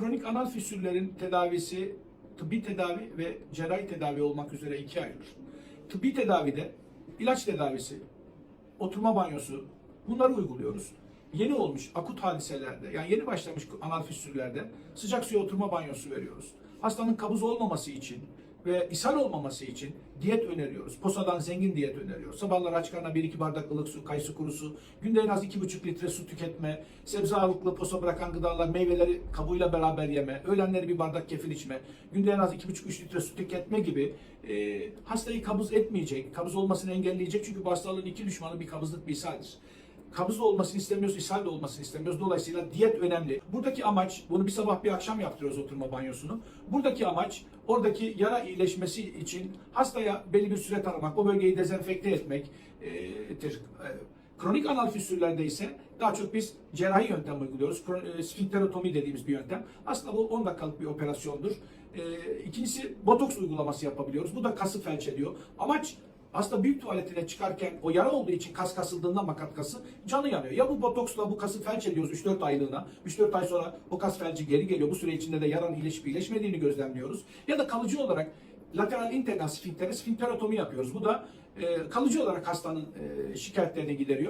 kronik anal fissürlerin tedavisi tıbbi tedavi ve cerrahi tedavi olmak üzere ikiye ayrılır. Tıbbi tedavide ilaç tedavisi, oturma banyosu bunları uyguluyoruz. Yeni olmuş akut hadiselerde yani yeni başlamış anal fissürlerde sıcak suya oturma banyosu veriyoruz. Hastanın kabız olmaması için ve ishal olmaması için diyet öneriyoruz. Posadan zengin diyet öneriyoruz. Sabahlar aç karnına 1-2 bardak ılık su, kayısı kurusu, günde en az 2,5 litre su tüketme, sebze ağırlıklı posa bırakan gıdalar, meyveleri kabuğuyla beraber yeme, öğlenleri bir bardak kefir içme, günde en az 2,5-3 litre su tüketme gibi e, hastayı kabız etmeyecek, kabız olmasını engelleyecek çünkü bu hastalığın iki düşmanı bir kabızlık bir ishaldir kabız olmasını istemiyoruz, ishal de olmasını istemiyoruz. Dolayısıyla diyet önemli. Buradaki amaç, bunu bir sabah bir akşam yaptırıyoruz oturma banyosunu. Buradaki amaç oradaki yara iyileşmesi için hastaya belli bir süre tanımak, o bölgeyi dezenfekte etmektir. E, Kronik anal fissürlerde ise daha çok biz cerrahi yöntem uyguluyoruz. Sfinkterotomi dediğimiz bir yöntem. Aslında bu 10 dakikalık bir operasyondur. İkincisi botoks uygulaması yapabiliyoruz. Bu da kası felç ediyor. Amaç Hasta büyük tuvaletine çıkarken o yara olduğu için kas kasıldığında makat kası canı yanıyor. Ya bu botoksla bu kası felç ediyoruz 3-4 aylığına. 3-4 ay sonra o kas felci geri geliyor. Bu süre içinde de yaranın iyileşip iyileşmediğini gözlemliyoruz. Ya da kalıcı olarak lateral internal sfinktere sfinkterotomi yapıyoruz. Bu da e, kalıcı olarak hastanın e, şikayetlerini gideriyor.